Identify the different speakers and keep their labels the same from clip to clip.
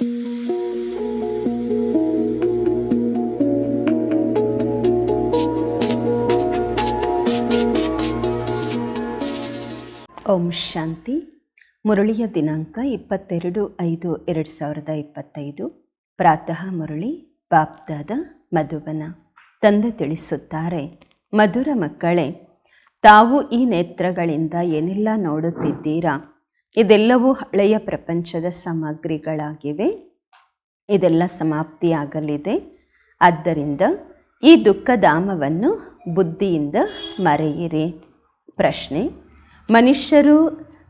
Speaker 1: ಓಂ ಶಾಂತಿ. ಮುರಳಿಯ ದಿನಾಂಕ ಇಪ್ಪತ್ತೆರಡು ಐದು ಎರಡು ಸಾವಿರದ ಇಪ್ಪತ್ತೈದು. ಪ್ರಾತಃ ಮುರಳಿ, ಬಾಪ್ದಾದ ಮಧುಬನ ತಂದೆ ತಿಳಿಸುತ್ತಾರೆ, ಮಧುರ ಮಕ್ಕಳೇ, ತಾವು ಈ ನೇತ್ರಗಳಿಂದ ಏನೆಲ್ಲ ನೋಡುತ್ತಿದ್ದೀರಾ? ಇದೆಲ್ಲವೂ ಹಳೆಯ ಪ್ರಪಂಚದ ಸಾಮಗ್ರಿಗಳಾಗಿವೆ. ಇದೆಲ್ಲ ಸಮಾಪ್ತಿಯಾಗಲಿದೆ. ಆದ್ದರಿಂದ ಈ ದುಃಖಧಾಮವನ್ನು ಬುದ್ಧಿಯಿಂದ ಮರೆಯಿರಿ. ಪ್ರಶ್ನೆ, ಮನುಷ್ಯರು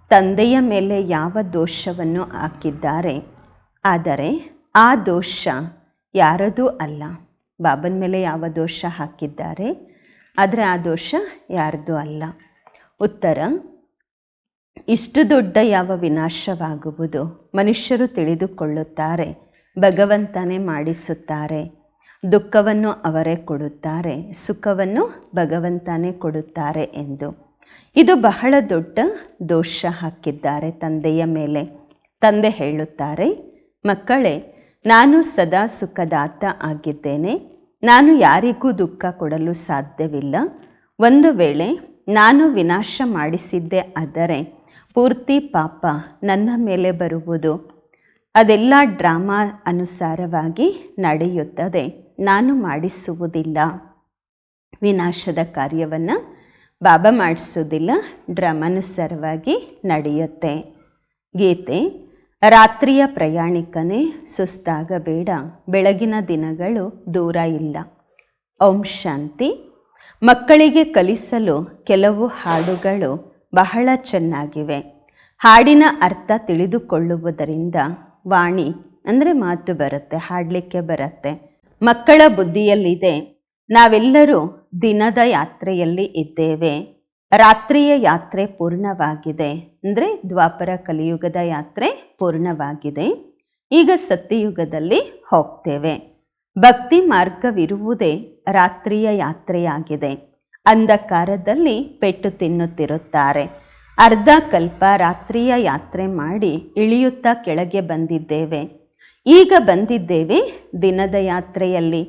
Speaker 1: ತಂದೆಯ ಮೇಲೆ ಯಾವ ದೋಷವನ್ನು ಹಾಕಿದ್ದಾರೆ? ಆದರೆ ಆ ದೋಷ ಯಾರದೂ ಅಲ್ಲ. ಬಾಬನ ಮೇಲೆ ಯಾವ ದೋಷ ಹಾಕಿದ್ದಾರೆ? ಆದರೆ ಆ ದೋಷ ಯಾರದೂ ಅಲ್ಲ. ಉತ್ತರ ಇಷ್ಟು ದೊಡ್ಡ ಯಾವ ವಿನಾಶವಾಗುವುದು? ಮನುಷ್ಯರು ತಿಳಿದುಕೊಳ್ಳುತ್ತಾರೆ, ಭಗವಂತನೇ ಮಾಡಿಸುತ್ತಾರೆ, ದುಃಖವನ್ನು ಅವರೇ ಕೊಡುತ್ತಾರೆ, ಸುಖವನ್ನು ಭಗವಂತನೇ ಕೊಡುತ್ತಾರೆ ಎಂದು. ಇದು ಬಹಳ ದೊಡ್ಡ ದೋಷ ಹಾಕಿದ್ದಾರೆ ತಂದೆಯ ಮೇಲೆ. ತಂದೆ ಹೇಳುತ್ತಾರೆ, ಮಕ್ಕಳೇ, ನಾನು ಸದಾ ಸುಖದಾತ ಆಗಿದ್ದೇನೆ. ನಾನು ಯಾರಿಗೂ ದುಃಖ ಕೊಡಲು ಸಾಧ್ಯವಿಲ್ಲ. ಒಂದು ವೇಳೆ ನಾನು ವಿನಾಶ ಮಾಡಿಸಿದ್ದೆ ಆದರೆ ಪೂರ್ತಿ ಪಾಪ ನನ್ನ ಮೇಲೆ ಬರುವುದು. ಅದೆಲ್ಲ ಡ್ರಾಮಾ ಅನುಸಾರವಾಗಿ ನಡೆಯುತ್ತದೆ. ನಾನು ಮಾಡಿಸುವುದಿಲ್ಲ. ವಿನಾಶದ ಕಾರ್ಯವನ್ನು ಬಾಬಾ ಮಾಡಿಸೋದಿಲ್ಲ ಡ್ರಾಮಾನುಸಾರವಾಗಿ ನಡೆಯುತ್ತೆ. ಗೀತೆ, ರಾತ್ರಿಯ ಪ್ರಯಾಣಿಕನೇ ಸುಸ್ತಾಗಬೇಡ. ಬೆಳಗಿನ ದಿನಗಳು ದೂರ ಇಲ್ಲ. ಓಂ ಶಾಂತಿ. ಮಕ್ಕಳಿಗೆ ಕಲಿಸಲು ಕೆಲವು ಹಾಡುಗಳು ಬಹಳ ಚೆನ್ನಾಗಿವೆ. ಹಾಡಿನ ಅರ್ಥ ತಿಳಿದುಕೊಳ್ಳುವುದರಿಂದ ವಾಣಿ, ಅಂದರೆ ಮಾತು ಬರುತ್ತೆ, ಹಾಡಲಿಕ್ಕೆ ಬರುತ್ತೆ. ಮಕ್ಕಳ ಬುದ್ಧಿಯಲ್ಲಿದೆ, ನಾವೆಲ್ಲರೂ ದಿನದ ಯಾತ್ರೆಯಲ್ಲಿ ಇದ್ದೇವೆ. ರಾತ್ರಿಯ ಯಾತ್ರೆ ಪೂರ್ಣವಾಗಿದೆ, ಅಂದರೆ ದ್ವಾಪರ ಕಲಿಯುಗದ ಯಾತ್ರೆ ಪೂರ್ಣವಾಗಿದೆ. ಈಗ ಸತ್ಯಯುಗದಲ್ಲಿ ಹೋಗ್ತೇವೆ. ಭಕ್ತಿ ಮಾರ್ಗವಿರುವುದೇ ರಾತ್ರಿಯ ಯಾತ್ರೆಯಾಗಿದೆ. ಅಂಧಕಾರದಲ್ಲಿ ಪೆಟ್ಟು ತಿನ್ನುತ್ತಿರುತ್ತಾರೆ. ಅರ್ಧ ಕಲ್ಪ ರಾತ್ರಿಯ ಯಾತ್ರೆ ಮಾಡಿ ಇಳಿಯುತ್ತಾ ಕೆಳಗೆ ಬಂದಿದ್ದೇವೆ. ಈಗ ಬಂದಿದ್ದೇವೆ ದಿನದ ಯಾತ್ರೆಯಲ್ಲಿ.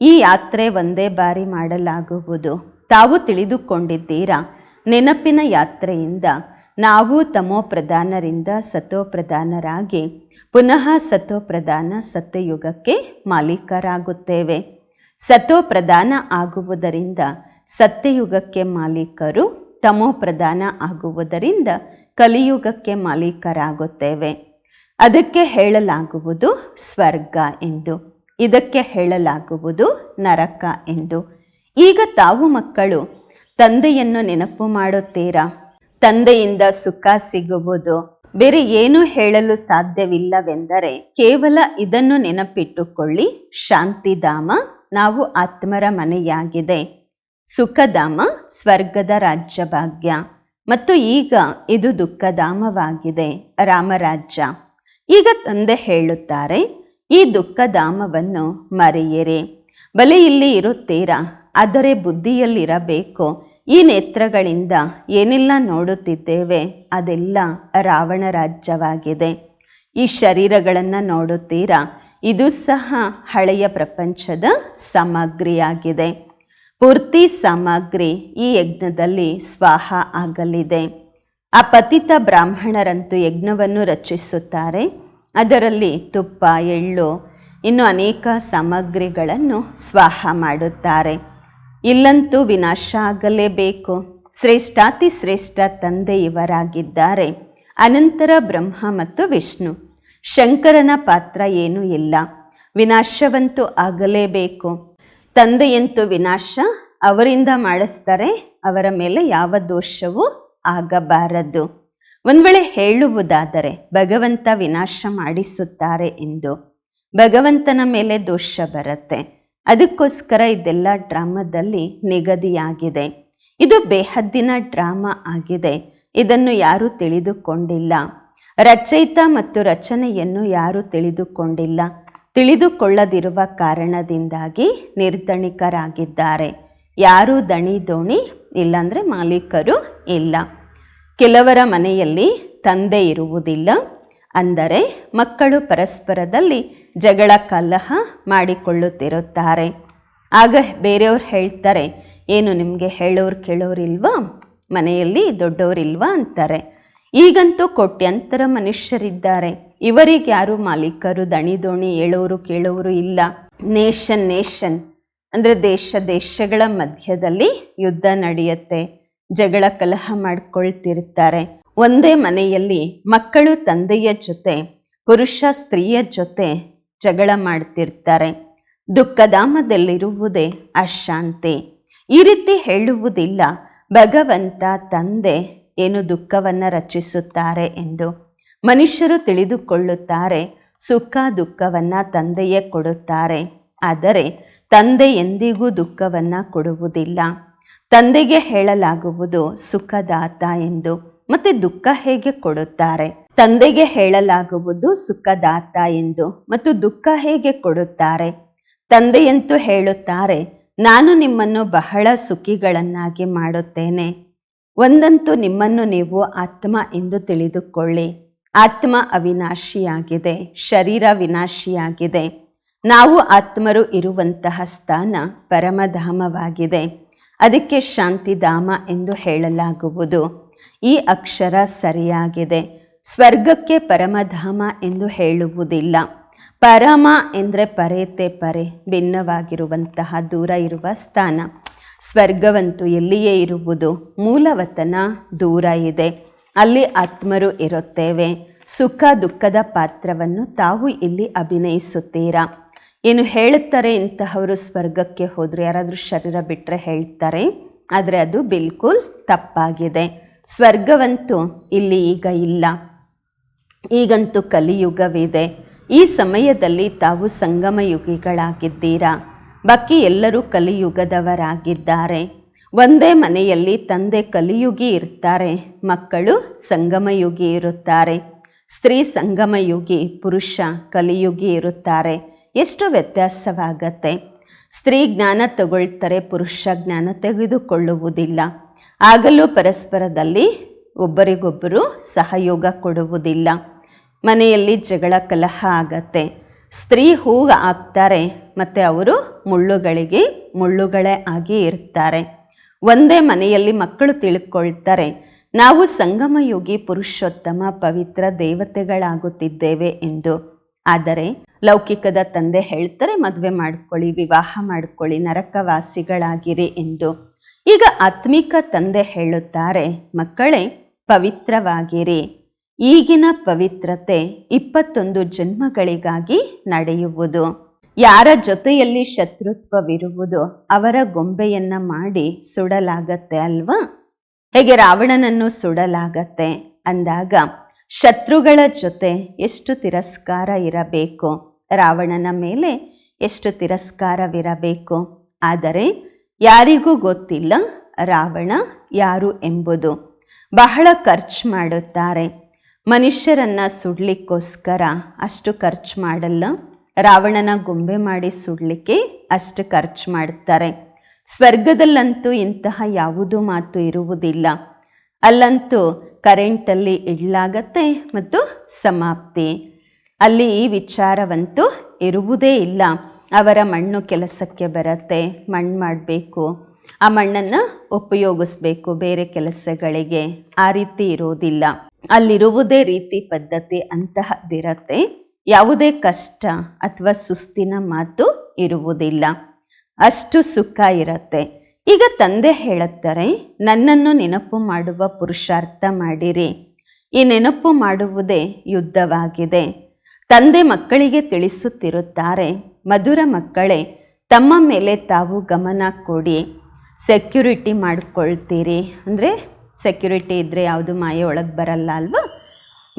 Speaker 1: ಈ ಯಾತ್ರೆ ಒಂದೇ ಬಾರಿ ಮಾಡಲಾಗುವುದು. ತಾವು ತಿಳಿದುಕೊಂಡಿದ್ದೀರಾ? ನೆನಪಿನ ಯಾತ್ರೆಯಿಂದ ನಾವು ತಮೋ ಪ್ರಧಾನರಿಂದ ಸತೋ ಪ್ರಧಾನರಾಗಿ ಪುನಃ ಸತೋ ಪ್ರಧಾನ ಸತ್ಯಯುಗಕ್ಕೆ ಮಾಲೀಕರಾಗುತ್ತೇವೆ. ಸತೋ ಪ್ರಧಾನ ಆಗುವುದರಿಂದ ಸತ್ಯಯುಗಕ್ಕೆ ಮಾಲೀಕರು ತಮೋ ಪ್ರಧಾನ ಆಗುವುದರಿಂದ ಕಲಿಯುಗಕ್ಕೆ ಮಾಲೀಕರಾಗುತ್ತೇವೆ. ಅದಕ್ಕೆ ಹೇಳಲಾಗುವುದು ಸ್ವರ್ಗ ಎಂದು. ಇದಕ್ಕೆ ಹೇಳಲಾಗುವುದು ನರಕ ಎಂದು. ಈಗ ತಾವು ಮಕ್ಕಳು, ತಂದೆಯನ್ನು ನೆನಪು ಮಾಡುತ್ತೀರಾ? ತಂದೆಯಿಂದ ಸುಖ ಸಿಗುವುದು. ಬೇರೆ ಏನು ಹೇಳಲು ಸಾಧ್ಯವಿಲ್ಲವೆಂದರೆ ಕೇವಲ ಇದನ್ನು ನೆನಪಿಟ್ಟುಕೊಳ್ಳಿ. ಶಾಂತಿಧಾಮ, ನಾವು ಆತ್ಮರ ಮನೆಯಾಗಿದೆ. ಸುಖಧಾಮ ಸ್ವರ್ಗದ ರಾಜ್ಯ ಭಾಗ್ಯ ಮತ್ತು ಈಗ ಇದು ದುಃಖಧಾಮವಾಗಿದೆ. ರಾಮರಾಜ್ಯ. ಈಗ ತಂದೆ ಹೇಳುತ್ತಾರೆ, ಈ ದುಃಖಧಾಮವನ್ನು ಮರೆಯಿರಿ. ಬಲೆ ಇಲ್ಲಿ ಇರುತ್ತೀರಾ? ಆದರೆ ಬುದ್ಧಿಯಲ್ಲಿರಬೇಕು. ಈ ನೇತ್ರಗಳಿಂದ ಏನೆಲ್ಲ ನೋಡುತ್ತಿದ್ದೇವೆ? ಅದೆಲ್ಲ ರಾವಣ ರಾಜ್ಯವಾಗಿದೆ. ಈ ಶರೀರಗಳನ್ನು ನೋಡುತ್ತೀರಾ? ಇದು ಸಹ ಹಳೆಯ ಪ್ರಪಂಚದ ಸಾಮಗ್ರಿಯಾಗಿದೆ. ಪೂರ್ತಿ ಸಾಮಗ್ರಿ ಈ ಯಜ್ಞದಲ್ಲಿ ಸ್ವಾಹ ಆಗಲಿದೆ. ಆ ಪತಿತ ಬ್ರಾಹ್ಮಣರಂತೂ ಯಜ್ಞವನ್ನು ರಚಿಸುತ್ತಾರೆ. ಅದರಲ್ಲಿ ತುಪ್ಪ, ಎಳ್ಳು, ಇನ್ನು ಅನೇಕ ಸಾಮಗ್ರಿಗಳನ್ನು ಸ್ವಾಹ ಮಾಡುತ್ತಾರೆ. ಇಲ್ಲಂತೂ ವಿನಾಶ ಆಗಲೇಬೇಕು. ಶ್ರೇಷ್ಠಾತಿ ಶ್ರೇಷ್ಠ ತಂದೆ ಇವರಾಗಿದ್ದಾರೆ. ಅನಂತರ ಬ್ರಹ್ಮ ಮತ್ತು ವಿಷ್ಣು. ಶಂಕರನ ಪಾತ್ರ ಏನೂ ಇಲ್ಲ. ವಿನಾಶವಂತೂ ಆಗಲೇಬೇಕು. ತಂದೆಯಂತೂ ವಿನಾಶ, ಅವರಿಂದ ಮಾಡಿಸ್ತಾರೆ, ಅವರ ಮೇಲೆ ಯಾವ ದೋಷವೂ ಆಗಬಾರದು. ಒಂದು ವೇಳೆ ಹೇಳುವುದಾದರೆ, ಭಗವಂತ ವಿನಾಶ ಮಾಡಿಸುತ್ತಾರೆ ಎಂದು. ಭಗವಂತನ ಮೇಲೆ ದೋಷ ಬರುತ್ತೆ. ಅದಕ್ಕೋಸ್ಕರ ಇದೆಲ್ಲ ಡ್ರಾಮಾದಲ್ಲಿ ನಿಗದಿಯಾಗಿದೆ. ಇದು ಬೇಹದ್ದಿನ ಡ್ರಾಮಾ ಆಗಿದೆ. ಇದನ್ನು ಯಾರೂ ತಿಳಿದುಕೊಂಡಿಲ್ಲ. ರಚಯಿತ ಮತ್ತು ರಚನೆಯನ್ನು ಯಾರೂ ತಿಳಿದುಕೊಂಡಿಲ್ಲ. ತಿಳಿದುಕೊಳ್ಳದಿರುವ ಕಾರಣದಿಂದಾಗಿ ನಿರ್ಧಣಿಕರಾಗಿದ್ದಾರೆ ಯಾರೂ ದಣಿ ದೋಣಿ ಇಲ್ಲಾಂದರೆ ಮಾಲೀಕರು ಇಲ್ಲ. ಕೆಲವರ ಮನೆಯಲ್ಲಿ ತಂದೆ ಇರುವುದಿಲ್ಲ. ಅಂದರೆ ಮಕ್ಕಳು ಪರಸ್ಪರದಲ್ಲಿ ಜಗಳ ಕಲಹ ಮಾಡಿಕೊಳ್ಳುತ್ತಿರುತ್ತಾರೆ. ಆಗ ಬೇರೆಯವ್ರು ಹೇಳ್ತಾರೆ, ಏನು ನಿಮಗೆ ಹೇಳೋರು ಕೇಳೋರಿಲ್ವಾ? ಮನೆಯಲ್ಲಿ ದೊಡ್ಡವರಿಲ್ವಾ ಅಂತಾರೆ. ಈಗಂತೂ ಕೋಟ್ಯಂತರ ಮನುಷ್ಯರಿದ್ದಾರೆ. ಇವರಿಗೆ ಯಾರು ಮಾಲೀಕರು? ದಣಿ ದೋಣಿ ಹೇಳೋರು ಕೇಳೋರು ಇಲ್ಲ. Nation nation. ಅಂದರೆ ದೇಶ, ದೇಶಗಳ ಮಧ್ಯದಲ್ಲಿ ಯುದ್ಧ ನಡೆಯುತ್ತೆ. ಜಗಳ ಕಲಹ ಮಾಡ್ಕೊಳ್ತಿರ್ತಾರೆ. ಒಂದೇ ಮನೆಯಲ್ಲಿ ಮಕ್ಕಳು ತಂದೆಯ ಜೊತೆ, ಪುರುಷ ಸ್ತ್ರೀಯ ಜೊತೆ ಜಗಳ ಮಾಡ್ತಿರ್ತಾರೆ. ದುಃಖಧಾಮದಲ್ಲಿರುವುದೇ ಅಶಾಂತಿ. ಈ ರೀತಿ ಹೇಳುವುದಿಲ್ಲ. ಭಗವಂತ ತಂದೆ ಏನು ದುಃಖವನ್ನು ರಚಿಸುತ್ತಾರೆ ಎಂದು. ಮನುಷ್ಯರು ತಿಳಿದುಕೊಳ್ಳುತ್ತಾರೆ, ಸುಖ ದುಃಖವನ್ನು ತಂದೆಯೇ ಕೊಡುತ್ತಾರೆ. ಆದರೆ ತಂದೆ ಎಂದಿಗೂ ದುಃಖವನ್ನು ಕೊಡುವುದಿಲ್ಲ. ತಂದೆಗೆ ಹೇಳಲಾಗುವುದು ಸುಖದಾತ ಎಂದು, ಮತ್ತೆ ದುಃಖ ಹೇಗೆ ಕೊಡುತ್ತಾರೆ? ತಂದೆಗೆ ಹೇಳಲಾಗುವುದು ಸುಖದಾತ ಎಂದು, ಮತ್ತು ದುಃಖ ಹೇಗೆ ಕೊಡುತ್ತಾರೆ? ತಂದೆಯಂತೂ ಹೇಳುತ್ತಾರೆ, ನಾನು ನಿಮ್ಮನ್ನು ಬಹಳ ಸುಖಿಗಳನ್ನಾಗಿ ಮಾಡುತ್ತೇನೆ. ಒಂದಂತೂ ನಿಮ್ಮನ್ನು ನೀವು ಆತ್ಮ ಎಂದು ತಿಳಿದುಕೊಳ್ಳಿ. ಆತ್ಮ ಅವಿನಾಶಿಯಾಗಿದೆ, ಶರೀರ ವಿನಾಶಿಯಾಗಿದೆ. ನಾವು ಆತ್ಮರು ಇರುವಂತಹ ಸ್ಥಾನ ಪರಮಧಾಮವಾಗಿದೆ. ಅದಕ್ಕೆ ಶಾಂತಿಧಾಮ ಎಂದು ಹೇಳಲಾಗುವುದು. ಈ ಅಕ್ಷರ ಸರಿಯಾಗಿದೆ. ಸ್ವರ್ಗಕ್ಕೆ ಪರಮಧಾಮ ಎಂದು ಹೇಳುವುದಿಲ್ಲ. ಪರಮ ಎಂದರೆ ಪರೇತೆ ಪರೆ, ಭಿನ್ನವಾಗಿರುವಂತಹ ದೂರ ಇರುವ ಸ್ಥಾನ. ಸ್ವರ್ಗವಂತೂ ಎಲ್ಲಿಯೇ ಇರುವುದು, ಮೂಲವತನ ದೂರ ಇದೆ. ಅಲ್ಲಿ ಆತ್ಮರು ಇರುತ್ತೇವೆ. ಸುಖ ದುಃಖದ ಪಾತ್ರವನ್ನು ತಾವು ಇಲ್ಲಿ ಅಭಿನಯಿಸುತ್ತೀರಾ? ಏನು ಹೇಳುತ್ತಾರೆ, ಇಂತಹವರು ಸ್ವರ್ಗಕ್ಕೆ ಹೋದರೆ ಯಾರಾದರೂ ಶರೀರ ಬಿಟ್ಟರೆ ಹೇಳ್ತಾರೆ, ಆದರೆ ಅದು ಬಿಲ್ಕುಲ್ ತಪ್ಪಾಗಿದೆ. ಸ್ವರ್ಗವಂತೂ ಇಲ್ಲಿ ಈಗ ಇಲ್ಲ. ಈಗಂತೂ ಕಲಿಯುಗವಿದೆ. ಈ ಸಮಯದಲ್ಲಿ ತಾವು ಸಂಗಮ ಯುಗಿಗಳಾಗಿದ್ದೀರಾ ಬಾಕಿ ಎಲ್ಲರೂ ಕಲಿಯುಗದವರಾಗಿದ್ದಾರೆ. ಒಂದೇ ಮನೆಯಲ್ಲಿ ತಂದೆ ಕಲಿಯುಗಿ ಇರ್ತಾರೆ, ಮಕ್ಕಳು ಸಂಗಮಯುಗಿ ಇರುತ್ತಾರೆ, ಸ್ತ್ರೀ ಸಂಗಮಯುಗಿ, ಪುರುಷ ಕಲಿಯುಗಿ ಇರುತ್ತಾರೆ. ಎಷ್ಟು ವ್ಯತ್ಯಾಸವಾಗತ್ತೆ. ಸ್ತ್ರೀ ಜ್ಞಾನ ತಗೊಳ್ತಾರೆ, ಪುರುಷ ಜ್ಞಾನ ತೆಗೆದುಕೊಳ್ಳುವುದಿಲ್ಲ. ಆಗಲೂ ಪರಸ್ಪರದಲ್ಲಿ ಒಬ್ಬರಿಗೊಬ್ಬರು ಸಹಯೋಗ ಕೊಡುವುದಿಲ್ಲ. ಮನೆಯಲ್ಲಿ ಜಗಳ ಕಲಹ ಆಗತ್ತೆ. ಸ್ತ್ರೀ ಹೂ ಆಗ್ತಾರೆ ಮತ್ತು ಅವರು ಮುಳ್ಳುಗಳಿಗೆ ಮುಳ್ಳುಗಳೇ ಆಗಿ ಇರ್ತಾರೆ. ಒಂದೇ ಮನೆಯಲ್ಲಿ ಮಕ್ಕಳು ತಿಳ್ಕೊಳ್ತಾರೆ. ನಾವು ಸಂಗಮಯೋಗಿ ಪುರುಷೋತ್ತಮ ಪವಿತ್ರ ದೇವತೆಗಳಾಗುತ್ತಿದ್ದೇವೆ ಎಂದು. ಆದರೆ ಲೌಕಿಕದ ತಂದೆ ಹೇಳ್ತಾರೆ, ಮದುವೆ ಮಾಡ್ಕೊಳ್ಳಿ, ವಿವಾಹ ಮಾಡ್ಕೊಳ್ಳಿ, ನರಕವಾಸಿಗಳಾಗಿರಿ ಎಂದು. ಈಗ ಆತ್ಮಿಕ ತಂದೆ ಹೇಳುತ್ತಾರೆ, ಮಕ್ಕಳೇ, ಪವಿತ್ರವಾಗಿರಿ. ಈಗಿನ ಪವಿತ್ರತೆ ಇಪ್ಪತ್ತೊಂದು ಜನ್ಮಗಳಿಗಾಗಿ ನಡೆಯುವುದು. ಯಾರ ಜೊತೆಯಲ್ಲಿ ಶತ್ರುತ್ವವಿರುವುದು ಅವರ ಗೊಂಬೆಯನ್ನ ಮಾಡಿ ಸುಡಲಾಗತ್ತೆ ಅಲ್ವಾ? ಹೇಗೆ ರಾವಣನನ್ನು ಸುಡಲಾಗತ್ತೆ ಅಂದಾಗ ಶತ್ರುಗಳ ಜೊತೆ ಎಷ್ಟು ತಿರಸ್ಕಾರ ಇರಬೇಕು, ರಾವಣನ ಮೇಲೆ ಎಷ್ಟು ತಿರಸ್ಕಾರವಿರಬೇಕು? ಆದರೆ ಯಾರಿಗೂ ಗೊತ್ತಿಲ್ಲ ರಾವಣ ಯಾರು ಎಂಬುದು. ಬಹಳ ಖರ್ಚು ಮಾಡುತ್ತಾರೆ. ಮನುಷ್ಯರನ್ನು ಸುಡಲಿಕ್ಕೋಸ್ಕರ ಅಷ್ಟು ಖರ್ಚು ಮಾಡಲ್ಲ. ರಾವಣನ ಗೊಂಬೆ ಮಾಡಿ ಸುಡಲಿಕ್ಕೆ ಅಷ್ಟು ಖರ್ಚು ಮಾಡ್ತಾರೆ. ಸ್ವರ್ಗದಲ್ಲಂತೂ ಇಂತಹ ಯಾವುದೂ ಮಾತು ಇರುವುದಿಲ್ಲ. ಅಲ್ಲಂತೂ ಕರೆಂಟಲ್ಲಿ ಇಡ್ಲಾಗತ್ತೆ ಮತ್ತು ಸಮಾಪ್ತಿ. ಅಲ್ಲಿ ಈ ವಿಚಾರವಂತೂ ಇರುವುದೇ ಇಲ್ಲ. ಅವರ ಮಣ್ಣು ಕೆಲಸಕ್ಕೆ ಬರುತ್ತೆ, ಮಣ್ಣು ಮಾಡಬೇಕು. ಆ ಮಣ್ಣನ್ನು ಉಪಯೋಗಿಸ್ಬೇಕು ಬೇರೆ ಕೆಲಸಗಳಿಗೆ. ಆ ರೀತಿ ಇರೋದಿಲ್ಲ ಅಲ್ಲಿರುವುದೇ ರೀತಿ ಪದ್ಧತಿ ಅಂತಹದ್ದಿರತ್ತೆ. ಯಾವುದೇ ಕಷ್ಟ ಅಥವಾ ಸುಸ್ತಿನ ಮಾತು ಇರುವುದಿಲ್ಲ. ಅಷ್ಟು ಸುಖ ಇರತ್ತೆ. ಈಗ ತಂದೆ ಹೇಳುತ್ತಾರೆ, ನನ್ನನ್ನು ನೆನಪು ಮಾಡುವ ಪುರುಷಾರ್ಥ ಮಾಡಿರಿ. ಈ ನೆನಪು ಮಾಡುವುದೇ ಯುದ್ಧವಾಗಿದೆ. ತಂದೆ ಮಕ್ಕಳಿಗೆ ತಿಳಿಸುತ್ತಿರುತ್ತಾರೆ, ಮಧುರ ಮಕ್ಕಳೇ, ತಮ್ಮ ಮೇಲೆ ತಾವು ಗಮನ ಕೊಡಿ. ಸೆಕ್ಯುರಿಟಿ ಮಾಡಿಕೊಳ್ತೀರಿ. ಅಂದರೆ ಸೆಕ್ಯುರಿಟಿ ಇದ್ದರೆ ಯಾವುದು ಮಾಯೆ ಒಳಗೆ ಬರಲ್ಲ ಅಲ್ವಾ?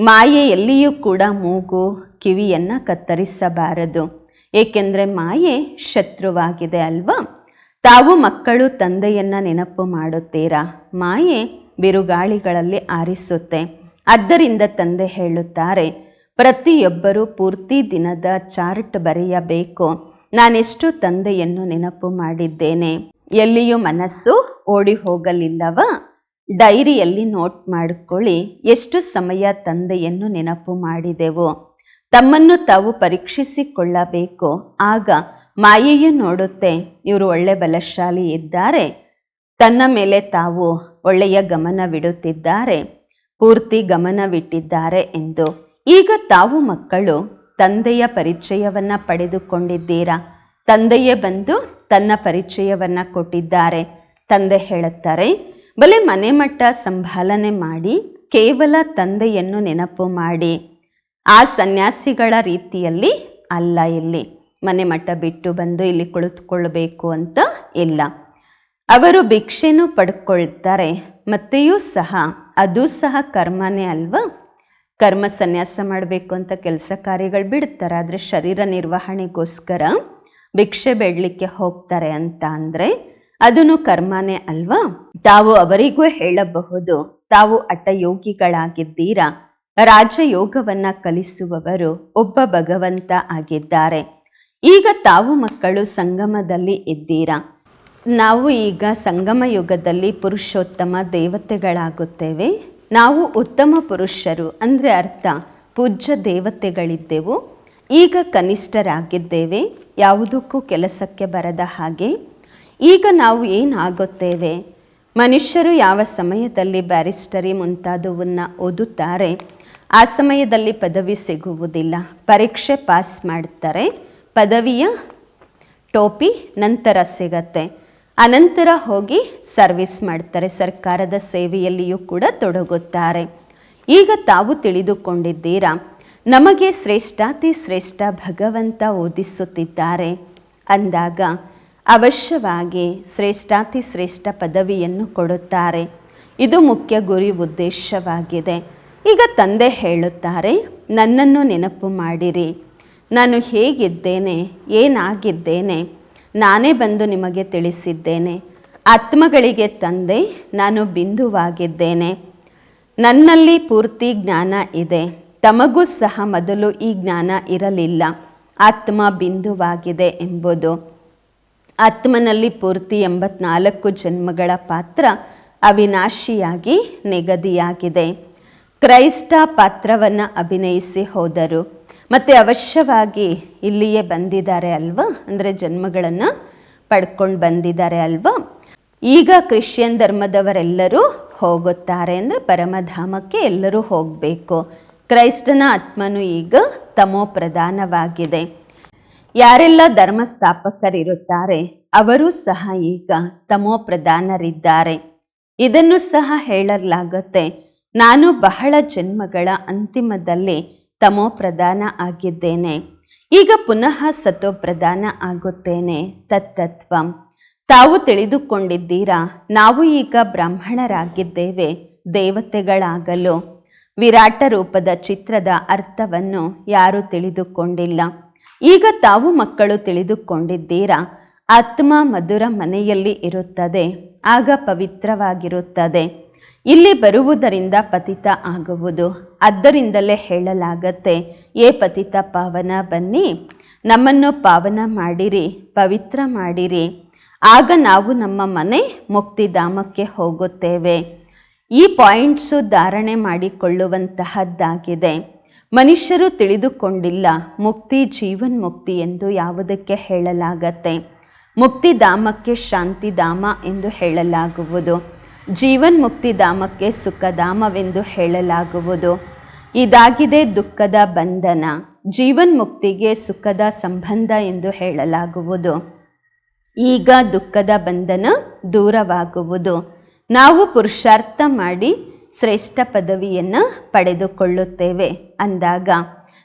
Speaker 1: ಮಾಯೆ ಎಲ್ಲಿಯೂ ಕೂಡ ಮೂಗು, ಕಿವಿಯನ್ನು ಕತ್ತರಿಸಬಾರದು. ಏಕೆಂದರೆ ಮಾಯೆ ಶತ್ರುವಾಗಿದೆ ಅಲ್ವಾ? ತಾವು ಮಕ್ಕಳು, ತಂದೆಯನ್ನ ನೆನಪು ಮಾಡುತ್ತೀರಾ? ಮಾಯೆ ಬಿರುಗಾಳಿಗಳಲ್ಲಿ ಆರಿಸುತ್ತೆ. ಆದ್ದರಿಂದ ತಂದೆ ಹೇಳುತ್ತಾರೆ, ಪ್ರತಿಯೊಬ್ಬರೂ ಪೂರ್ತಿ ದಿನದ ಚಾರ್ಟ್ ಬರೆಯಬೇಕು. ನಾನೆಷ್ಟು ತಂದೆಯನ್ನು ನೆನಪು ಮಾಡಿದ್ದೇನೆ. ಎಲ್ಲಿಯೂ ಮನಸ್ಸು ಓಡಿ ಹೋಗಲಿಲ್ಲವಾ ಡೈರಿಯಲ್ಲಿ ನೋಟ್ ಮಾಡಿಕೊಳ್ಳಿ, ಎಷ್ಟು ಸಮಯ ತಂದೆಯನ್ನು ನೆನಪು ಮಾಡಿದೆವು. ತಮ್ಮನ್ನು ತಾವು ಪರೀಕ್ಷಿಸಿಕೊಳ್ಳಬೇಕು. ಆಗ ಮಾಯೆಯು ನೋಡುತ್ತೆ, ಇವರು ಒಳ್ಳೆ ಬಲಶಾಲಿ ಇದ್ದಾರೆ. ತನ್ನ ಮೇಲೆ ತಾವು ಒಳ್ಳೆಯ ಗಮನವಿಡುತ್ತಿದ್ದಾರೆ ಪೂರ್ತಿ ಗಮನವಿಟ್ಟಿದ್ದಾರೆ ಎಂದು. ಈಗ ತಾವು ಮಕ್ಕಳು, ತಂದೆಯ ಪರಿಚಯವನ್ನು ಪಡೆದುಕೊಂಡಿದ್ದೀರಾ? ತಂದೆಯೇ ಬಂದು ತನ್ನ ಪರಿಚಯವನ್ನು ಕೊಟ್ಟಿದ್ದಾರೆ, ತಂದೆ ಹೇಳುತ್ತಾರೆ. ಬಲೆ ಮನೆ ಮಟ್ಟ ಸಂಭಾಲನೆ ಮಾಡಿ ಕೇವಲ ತಂದೆಯನ್ನು ನೆನಪು ಮಾಡಿ. ಆ ಸನ್ಯಾಸಿಗಳ ರೀತಿಯಲ್ಲಿ ಅಲ್ಲ ಇಲ್ಲಿ. ಮನೆ ಮಟ್ಟ ಬಿಟ್ಟು ಬಂದು ಇಲ್ಲಿ ಕುಳಿತುಕೊಳ್ಳಬೇಕು ಅಂತ ಇಲ್ಲ. ಅವರು ಭಿಕ್ಷೆನೂ ಪಡ್ಕೊಳ್ತಾರೆ, ಮತ್ತೆಯೂ ಸಹ. ಅದು ಸಹ ಕರ್ಮನೇ ಅಲ್ವಾ? ಕರ್ಮ ಸನ್ಯಾಸ ಮಾಡಬೇಕು ಅಂತ ಕೆಲಸ ಕಾರ್ಯಗಳು ಬಿಡ್ತಾರೆ, ಆದರೆ ಶರೀರ ನಿರ್ವಹಣೆಗೋಸ್ಕರ ಭಿಕ್ಷೆ ಬೇಡಲಿಕ್ಕೆ ಹೋಗ್ತಾರೆ ಅಂತ ಅಂದರೆ ಅದನ್ನು ಕರ್ಮನೇ ಅಲ್ವಾ? ತಾವು ಅವರಿಗೂ ಹೇಳಬಹುದು, ತಾವು ಅಟ್ಟಯೋಗಿಗಳಾಗಿದ್ದೀರಾ ರಾಜಯೋಗವನ್ನ ಕಲಿಸುವವರು ಒಬ್ಬ ಭಗವಂತ ಆಗಿದ್ದಾರೆ. ಈಗ ತಾವು ಮಕ್ಕಳು ಸಂಗಮದಲ್ಲಿ ಇದ್ದೀರಾ? ನಾವು ಈಗ ಸಂಗಮ ಯುಗದಲ್ಲಿ ಪುರುಷೋತ್ತಮ ದೇವತೆಗಳಾಗುತ್ತೇವೆ. ನಾವು ಉತ್ತಮ ಪುರುಷರು ಅಂದರೆ ಅರ್ಥ, ಪೂಜ್ಯ ದೇವತೆಗಳಿದ್ದೆವು. ಈಗ ಕನಿಷ್ಠರಾಗಿದ್ದೇವೆ. ಯಾವುದಕ್ಕೂ ಕೆಲಸಕ್ಕೆ ಬರದ ಹಾಗೆ ಈಗ ನಾವು ಏನಾಗುತ್ತೇವೆ? ಮನುಷ್ಯರು ಯಾವ ಸಮಯದಲ್ಲಿ ಬ್ಯಾರಿಸ್ಟರಿ ಮುಂತಾದವನ್ನು ಓದುತ್ತಾರೆ, ಆ ಸಮಯದಲ್ಲಿ ಪದವಿ ಸಿಗುವುದಿಲ್ಲ. ಪರೀಕ್ಷೆ ಪಾಸ್ ಮಾಡ್ತಾರೆ, ಪದವಿಯ ಟೋಪಿ ನಂತರ ಸಿಗತ್ತೆ. ಅನಂತರ ಹೋಗಿ ಸರ್ವಿಸ್ ಮಾಡ್ತಾರೆ, ಸರ್ಕಾರದ ಸೇವೆಯಲ್ಲಿಯೂ ಕೂಡ ತೊಡಗುತ್ತಾರೆ. ಈಗ ತಾವು ತಿಳಿದುಕೊಂಡಿದ್ದೀರಾ, ನಮಗೆ ಶ್ರೇಷ್ಠಾತಿ ಶ್ರೇಷ್ಠ ಭಗವಂತ ಓದಿಸುತ್ತಿದ್ದಾರೆ. ಅಂದಾಗ ಅವಶ್ಯವಾಗಿ ಶ್ರೇಷ್ಠಾತಿ ಶ್ರೇಷ್ಠ ಪದವಿಯನ್ನು ಕೊಡುತ್ತಾರೆ. ಇದು ಮುಖ್ಯ ಗುರಿ ಉದ್ದೇಶವಾಗಿದೆ. ಈಗ ತಂದೆ ಹೇಳುತ್ತಾರೆ, ನನ್ನನ್ನು ನೆನಪು ಮಾಡಿರಿ. ನಾನು ಹೇಗಿದ್ದೇನೆ, ಏನಾಗಿದ್ದೇನೆ, ನಾನೇ ಬಂದು ನಿಮಗೆ ತಿಳಿಸಿದ್ದೇನೆ. ಆತ್ಮಗಳಿಗೆ ತಂದೆ, ನಾನು ಬಿಂದುವಾಗಿದ್ದೇನೆ. ನನ್ನಲ್ಲಿ ಪೂರ್ತಿ ಜ್ಞಾನ ಇದೆ. ತಮಗೂ ಸಹ ಮೊದಲು ಈ ಜ್ಞಾನ ಇರಲಿಲ್ಲ. ಆತ್ಮ ಬಿಂದುವಾಗಿದೆ ಎಂಬುದು ಆತ್ಮನಲ್ಲಿ ಪೂರ್ತಿ ಎಂಬತ್ನಾಲ್ಕು ಜನ್ಮಗಳ ಪಾತ್ರ ಅವಿನಾಶಿಯಾಗಿ ನಿಗದಿಯಾಗಿದೆ. ಕ್ರೈಸ್ತ ಪಾತ್ರವನ್ನು ಅಭಿನಯಿಸಿ ಹೋದರು. ಮತ್ತು ಅವಶ್ಯವಾಗಿ ಇಲ್ಲಿಯೇ ಬಂದಿದ್ದಾರೆ ಅಲ್ವಾ? ಅಂದರೆ ಜನ್ಮಗಳನ್ನು ಪಡ್ಕೊಂಡು ಬಂದಿದ್ದಾರೆ ಅಲ್ವಾ? ಈಗ ಕ್ರಿಶ್ಚಿಯನ್ ಧರ್ಮದವರೆಲ್ಲರೂ ಹೋಗುತ್ತಾರೆ ಅಂದರೆ ಪರಮಧಾಮಕ್ಕೆ ಎಲ್ಲರೂ ಹೋಗಬೇಕು. ಕ್ರೈಸ್ತನ ಆತ್ಮನು ಈಗ ತಮೋ ಪ್ರಧಾನವಾಗಿದೆ ಯಾರೆಲ್ಲ ಧರ್ಮ ಸ್ಥಾಪಕರಿರುತ್ತಾರೆ ಅವರು ಸಹ ಈಗ ತಮೋ ಪ್ರಧಾನರಿದ್ದಾರೆ. ಇದನ್ನು ಸಹ ಹೇಳಲಾಗುತ್ತೆ, ನಾನು ಬಹಳ ಜನ್ಮಗಳ ಅಂತಿಮದಲ್ಲಿ ತಮೋ ಪ್ರಧಾನ ಆಗಿದ್ದೇನೆ. ಈಗ ಪುನಃ ಸತೋ ಪ್ರಧಾನ ಆಗುತ್ತೇನೆ, ತತ್ತತ್ವ. ತಾವು ತಿಳಿದುಕೊಂಡಿದ್ದೀರಾ, ನಾವು ಈಗ ಬ್ರಾಹ್ಮಣರಾಗಿದ್ದೇವೆ, ದೇವತೆಗಳಾಗಲು. ವಿರಾಟ ರೂಪದ ಚಿತ್ರದ ಅರ್ಥವನ್ನು ಯಾರೂ ತಿಳಿದುಕೊಂಡಿಲ್ಲ. ಈಗ ತಾವು ಮಕ್ಕಳು ತಿಳಿದುಕೊಂಡಿದ್ದೀರಾ? ಆತ್ಮ ಮಧುರ ಮನೆಯಲ್ಲಿ ಇರುತ್ತದೆ, ಆಗ ಪವಿತ್ರವಾಗಿರುತ್ತದೆ. ಇಲ್ಲಿ ಬರುವುದರಿಂದ ಪತಿತ ಆಗುವುದು. ಅದರಿಂದಲೇ ಹೇಳಲಾಗತ್ತೆ, ಏ ಪತಿತ ಪಾವನ, ಬನ್ನಿ, ನಮ್ಮನ್ನು ಪಾವನ ಮಾಡಿರಿ, ಪವಿತ್ರ ಮಾಡಿರಿ. ಆಗ ನಾವು ನಮ್ಮ ಮನೆ ಮುಕ್ತಿಧಾಮಕ್ಕೆ ಹೋಗುತ್ತೇವೆ. ಈ ಪಾಯಿಂಟ್ಸು ಧಾರಣೆ ಮಾಡಿಕೊಳ್ಳುವಂತಹದ್ದಾಗಿದೆ. ಮನುಷ್ಯರು ತಿಳಿದುಕೊಂಡಿಲ್ಲ ಮುಕ್ತಿ ಜೀವನ್ ಮುಕ್ತಿ ಎಂದು ಯಾವುದಕ್ಕೆ ಹೇಳಲಾಗತ್ತೆ? ಮುಕ್ತಿಧಾಮಕ್ಕೆ ಶಾಂತಿಧಾಮ ಎಂದು ಹೇಳಲಾಗುವುದು. ಜೀವನ್ ಮುಕ್ತಿಧಾಮಕ್ಕೆ ಸುಖಧಾಮವೆಂದು ಹೇಳಲಾಗುವುದು. ಇದಾಗಿದೆ ದುಃಖದ ಬಂಧನ. ಜೀವನ್ ಮುಕ್ತಿಗೆ ಸುಖದ ಸಂಬಂಧ ಎಂದು ಹೇಳಲಾಗುವುದು. ಈಗ ದುಃಖದ ಬಂಧನ ದೂರವಾಗುವುದು. ನಾವು ಪುರುಷಾರ್ಥ ಮಾಡಿ ಶ್ರೇಷ್ಠ ಪದವಿಯನ್ನು ಪಡೆದುಕೊಳ್ಳುತ್ತೇವೆ. ಅಂದಾಗ,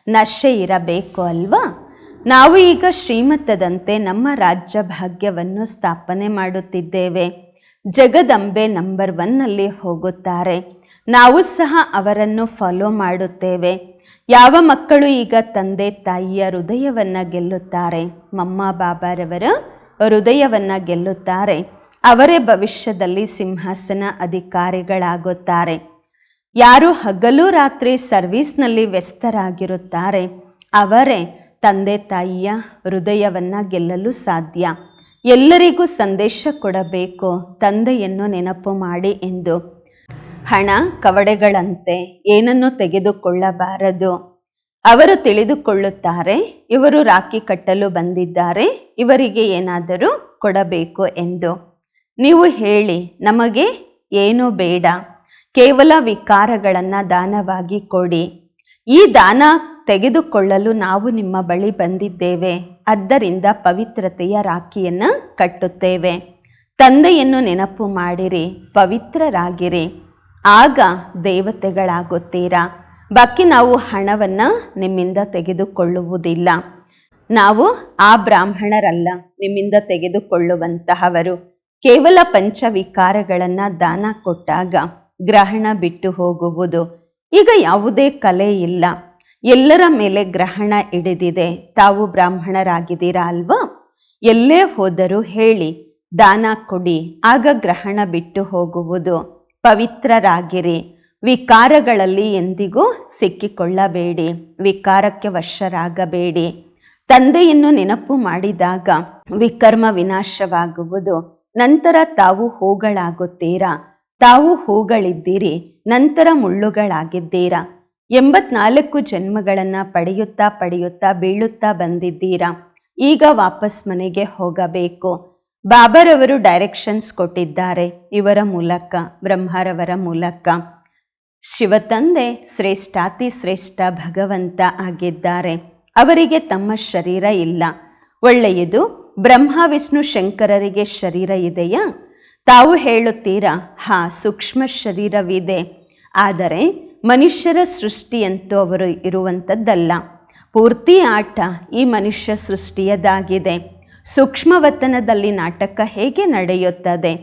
Speaker 1: ನಶೆ ಇರಬೇಕು ಅಲ್ವಾ? ನಾವು ಈಗ ಶ್ರೀಮತದಂತೆ ನಮ್ಮ ರಾಜ್ಯ ಭಾಗ್ಯವನ್ನು ಸ್ಥಾಪನೆ ಮಾಡುತ್ತಿದ್ದೇವೆ. ಜಗದಂಬೆ ನಂಬರ್ ಒನ್ನಲ್ಲಿ ಹೋಗುತ್ತಾರೆ. ನಾವು ಸಹ ಅವರನ್ನು ಫಾಲೋ ಮಾಡುತ್ತೇವೆ. ಯಾವ ಮಕ್ಕಳು ಈಗ ತಂದೆ ತಾಯಿಯ ಹೃದಯವನ್ನು ಗೆಲ್ಲುತ್ತಾರೆ? ಮಮ್ಮ, ಬಾಬಾರವರ ಹೃದಯವನ್ನು ಗೆಲ್ಲುತ್ತಾರೆ. ಅವರೇ ಭವಿಷ್ಯದಲ್ಲಿ ಸಿಂಹಾಸನ ಅಧಿಕಾರಿಗಳಾಗುತ್ತಾರೆ. ಯಾರು ಹಗಲು ರಾತ್ರಿ ಸರ್ವೀಸ್ನಲ್ಲಿ ವ್ಯಸ್ತರಾಗಿರುತ್ತಾರೆ, ಅವರೇ ತಂದೆ ತಾಯಿಯ ಹೃದಯವನ್ನು ಗೆಲ್ಲಲು ಸಾಧ್ಯ. ಎಲ್ಲರಿಗೂ ಸಂದೇಶ ಕೊಡಬೇಕು, ತಂದೆಯನ್ನು ನೆನಪು ಮಾಡಿ ಎಂದು. ಹಣ, ಕವಡೆಗಳಂತೆ ಏನನ್ನು ತೆಗೆದುಕೊಳ್ಳಬಾರದು. ಅವರು ತಿಳಿದುಕೊಳ್ಳುತ್ತಾರೆ, ಇವರು ರಾಖಿ ಕಟ್ಟಲು ಬಂದಿದ್ದಾರೆ, ಇವರಿಗೆ ಏನಾದರೂ ಕೊಡಬೇಕು ಎಂದು. ನೀವು ಹೇಳಿ, ನಮಗೆ ಏನು ಬೇಡ. ಕೇವಲ ವಿಕಾರಗಳನ್ನು ದಾನವಾಗಿ ಕೊಡಿ. ಈ ದಾನ ತೆಗೆದುಕೊಳ್ಳಲು ನಾವು ನಿಮ್ಮ ಬಳಿ ಬಂದಿದ್ದೇವೆ. ಆದ್ದರಿಂದ ಪವಿತ್ರತೆಯ ರಾಖಿಯನ್ನು ಕಟ್ಟುತ್ತೇವೆ. ತಂದೆಯನ್ನು ನೆನಪು ಮಾಡಿರಿ, ಪವಿತ್ರರಾಗಿರಿ. ಆಗ ದೇವತೆಗಳಾಗುತ್ತೀರಾ? ಬಾಕಿ ನಾವು ಹಣವನ್ನು ನಿಮ್ಮಿಂದ ತೆಗೆದುಕೊಳ್ಳುವುದಿಲ್ಲ. ನಾವು ಆ ಬ್ರಾಹ್ಮಣರಲ್ಲ, ನಿಮ್ಮಿಂದ ತೆಗೆದುಕೊಳ್ಳುವಂತಹವರು. ಕೇವಲ ಪಂಚವಿಕಾರಗಳನ್ನು ದಾನ ಕೊಟ್ಟಾಗ ಗ್ರಹಣ ಬಿಟ್ಟು ಹೋಗುವುದು ಈಗ ಯಾವುದೇ ಕಲೆ ಇಲ್ಲ. ಎಲ್ಲರ ಮೇಲೆ ಗ್ರಹಣ ಹಿಡಿದಿದೆ. ತಾವು ಬ್ರಾಹ್ಮಣರಾಗಿದ್ದೀರಾ ಅಲ್ವಾ? ಎಲ್ಲೇ ಹೋದರೂ ಹೇಳಿ, ದಾನ ಕೊಡಿ, ಆಗ ಗ್ರಹಣ ಬಿಟ್ಟು ಹೋಗುವುದು. ಪವಿತ್ರರಾಗಿರಿ. ವಿಕಾರಗಳಲ್ಲಿ ಎಂದಿಗೂ ಸಿಕ್ಕಿಕೊಳ್ಳಬೇಡಿ. ವಿಕಾರಕ್ಕೆ ವಶರಾಗಬೇಡಿ. ತಂದೆಯನ್ನು ನೆನಪು ಮಾಡಿದಾಗ ವಿಕರ್ಮ ವಿನಾಶವಾಗುವುದು. ನಂತರ ತಾವು ಹೂಗಳಾಗುತ್ತೀರಾ? ತಾವು ಹೂಗಳಿದ್ದೀರಿ, ನಂತರ ಮುಳ್ಳುಗಳಾಗಿದ್ದೀರಾ? ಎಂಬತ್ನಾಲ್ಕು ಜನ್ಮಗಳನ್ನು ಪಡೆಯುತ್ತಾ ಪಡೆಯುತ್ತಾ ಬೀಳುತ್ತಾ ಬಂದಿದ್ದೀರಾ? ಈಗ ವಾಪಸ್ ಮನೆಗೆ ಹೋಗಬೇಕು. ಬಾಬರವರು ಡೈರೆಕ್ಷನ್ಸ್ ಕೊಟ್ಟಿದ್ದಾರೆ, ಇವರ ಮೂಲಕ, ಬ್ರಹ್ಮರವರ ಮೂಲಕ. ಶಿವತಂದೆ ಶ್ರೇಷ್ಠಾತಿ ಶ್ರೇಷ್ಠ ಭಗವಂತ ಆಗಿದ್ದಾರೆ. ಅವರಿಗೆ ತಮ್ಮ ಶರೀರ ಇಲ್ಲ. ಒಳ್ಳೆಯದು ಬ್ರಹ್ಮ, ವಿಷ್ಣು, ಶಂಕರರಿಗೆ ಶರೀರ ಇದೆಯಾ? ತಾವು ಹೇಳುತ್ತೀರಾ, ಹಾ, ಸೂಕ್ಷ್ಮ ಶರೀರವಿದೆ. ಆದರೆ ಮನುಷ್ಯರ ಸೃಷ್ಟಿಯಂತೂ ಅವರು ಇರುವಂಥದ್ದಲ್ಲ. ಪೂರ್ತಿ ಆಟ ಈ ಮನುಷ್ಯ ಸೃಷ್ಟಿಯದಾಗಿದೆ. ಸೂಕ್ಷ್ಮವತನದಲ್ಲಿ ನಾಟಕ ಹೇಗೆ ನಡೆಯುತ್ತದೆ?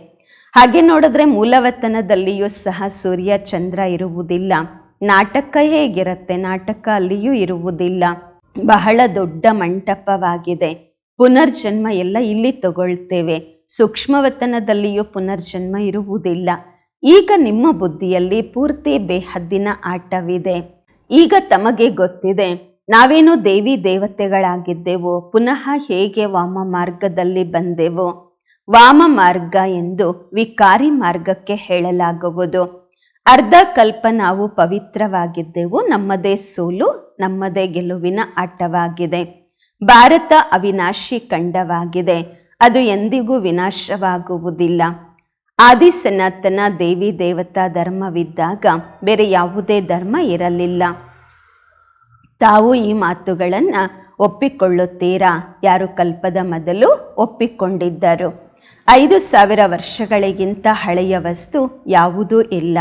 Speaker 1: ಹಾಗೆ ನೋಡಿದ್ರೆ ಮೂಲವತನದಲ್ಲಿಯೂ ಸಹ ಸೂರ್ಯ, ಚಂದ್ರ ಇರುವುದಿಲ್ಲ. ನಾಟಕ ಹೇಗಿರುತ್ತೆ? ನಾಟಕ ಅಲ್ಲಿಯೂ ಇರುವುದಿಲ್ಲ. ಬಹಳ ದೊಡ್ಡ ಮಂಟಪವಾಗಿದೆ. ಪುನರ್ಜನ್ಮ ಎಲ್ಲ ಇಲ್ಲಿ ತಗೊಳ್ತೇವೆ. ಸೂಕ್ಷ್ಮವತನದಲ್ಲಿಯೂ ಪುನರ್ಜನ್ಮ ಇರುವುದಿಲ್ಲ. ಈಗ ನಿಮ್ಮ ಬುದ್ಧಿಯಲ್ಲಿ ಪೂರ್ತಿ ಬೇಹದ್ದಿನ ಆಟವಿದೆ. ಈಗ ತಮಗೆ ಗೊತ್ತಿದೆ, ನಾವೇನು ದೇವಿ ದೇವತೆಗಳಾಗಿದ್ದೆವು, ಪುನಃ ಹೇಗೆ ವಾಮ ಮಾರ್ಗದಲ್ಲಿ ಬಂದೆವು? ವಾಮ ಮಾರ್ಗ ಎಂದು ವಿಕಾರಿ ಮಾರ್ಗಕ್ಕೆ ಹೇಳಲಾಗುವುದು. ಅರ್ಧ ಕಲ್ಪ ನಾವು ಪವಿತ್ರವಾಗಿದ್ದೆವು, ನಮ್ಮದೇ ಸೋಲು, ನಮ್ಮದೇ ಗೆಲುವಿನ ಆಟವಾಗಿದೆ. ಭಾರತ ಅವಿನಾಶಿ ಖಂಡವಾಗಿದೆ. ಅದು ಎಂದಿಗೂ ವಿನಾಶವಾಗುವುದಿಲ್ಲ. ಆದಿ ಸನಾತನ ದೇವಿ ದೇವತಾ ಧರ್ಮವಿದ್ದಾಗ ಬೇರೆ ಯಾವುದೇ ಧರ್ಮ ಇರಲಿಲ್ಲ. ತಾವು ಈ ಮಾತುಗಳನ್ನು ಒಪ್ಪಿಕೊಳ್ಳುತ್ತೀರಾ? ಯಾರು ಕಲ್ಪದ ಮೊದಲು ಒಪ್ಪಿಕೊಂಡಿದ್ದರು. ಐದು ಸಾವಿರ ವರ್ಷಗಳಿಗಿಂತ ಹಳೆಯ ವಸ್ತು ಯಾವುದೂ ಇಲ್ಲ.